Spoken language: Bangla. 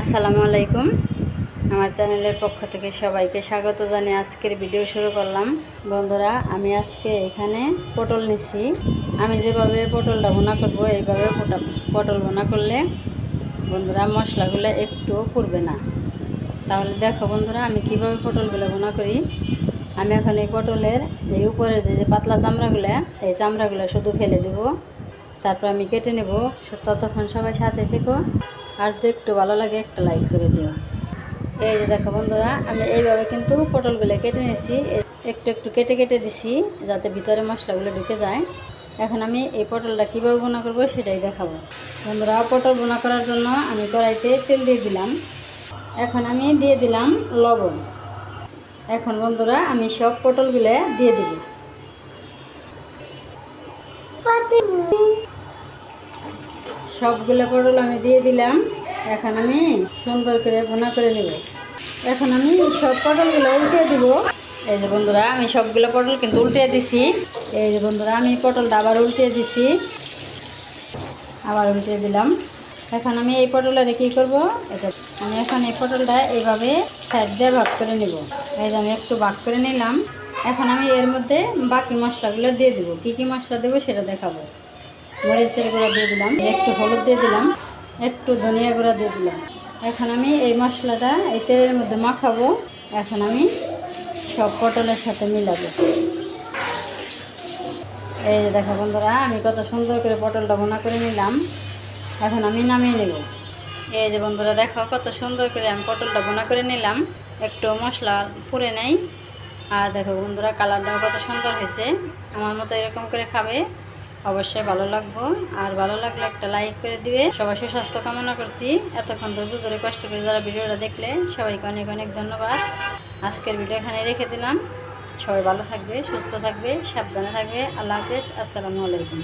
আসসালামু আলাইকুম। আমার চ্যানেলের পক্ষ থেকে সবাইকে স্বাগত জানিয়ে আজকের ভিডিও শুরু করলাম। বন্ধুরা, আমি আজকে এখানে পটল নিচ্ছি। আমি যেভাবে পটলটা বোনা করব, এইভাবে পটল বোনা করলে বন্ধুরা, মশলাগুলো একটুও পুড়বে না। তাহলে দেখো বন্ধুরা, আমি কীভাবে পটলগুলো বোনা করি। আমি এখন এই পটলের এই উপরের যে যে পাতলা চামড়াগুলো, এই চামড়াগুলো শুধু ফেলে দেব। তারপর আমি কেটে নেব। ততক্ষণ সবাই সাথে থেকো। আর যদি একটু ভালো লাগে, একটা লাইক করে দিও। এই যে দেখো বন্ধুরা, আমি এইভাবে কিন্তু পটলগুলো কেটে নিয়েছি। একটু একটু কেটে কেটে দিছি, যাতে ভিতরে মশলাগুলো ঢুকে যায়। এখন আমি এই পটলটা কীভাবে বোনা করব সেটাই দেখাবো। বন্ধুরা, পটল বোনা করার জন্য আমি কড়াইতে তেল দিয়ে দিলাম। এখন আমি দিয়ে দিলাম লবণ। এখন বন্ধুরা, আমি সব পটলগুলো দিয়ে দিব। সবগুলো পটল আমি দিয়ে দিলাম। এখন আমি সুন্দর করে বোনা করে নেব। এখন আমি সব পটলগুলো উল্টে দিব। এই যে বন্ধুরা, আমি সবগুলো পটল কিন্তু উল্টে দিছি। এই যে বন্ধুরা, আমি পটলটা আবার উল্টে দিছি। আবার উল্টে দিলাম। এখন আমি এই পটলটা কী করব? এটা আমি এখন এই পটলটা এইভাবে সাইড দিয়ে ভাগ করে নেব। এই যে আমি একটু ভাগ করে নিলাম। এখন আমি এর মধ্যে বাকি মশলাগুলো দিয়ে দেবো। কী কী মশলা দেবো সেটা দেখাবো। মরিচের গুঁড়া দিয়ে দিলাম। একটু হলুদ দিয়ে দিলাম। একটু ধনিয়া গুঁড়া দিয়ে দিলাম। এখন আমি এই মশলাটা এই তেলের মধ্যে মাখাবো। এখন আমি সব পটলের সাথে মিলাবো। এই যে দেখো বন্ধুরা, আমি কত সুন্দর করে পটলটা বোনা করে নিলাম। এখন আমি নামিয়ে নেব। এই যে বন্ধুরা, দেখো কত সুন্দর করে আমি পটলটা বোনা করে নিলাম। একটু মশলা পুড়ে নেই। আর দেখো বন্ধুরা, কালারটাও কত সুন্দর হয়েছে। আমার মতো এরকম করে খাবে। অবশ্যই ভালো লাগবো। আর ভালো লাগলে একটা লাইক করে দিবে। সবাই সুস্বাস্থ্য কামনা করছি। এতক্ষণ ধৈর্য ধরে কষ্ট করে যারা ভিডিওটা দেখলে, সবাইকে অনেক অনেক ধন্যবাদ। আজকের ভিডিও এখানে রেখে দিলাম। সবাই ভালো থাকবে, সুস্থ থাকবে, সাবধানে থাকবে। আল্লাহ হাফেজ। আসসালামু আলাইকুম।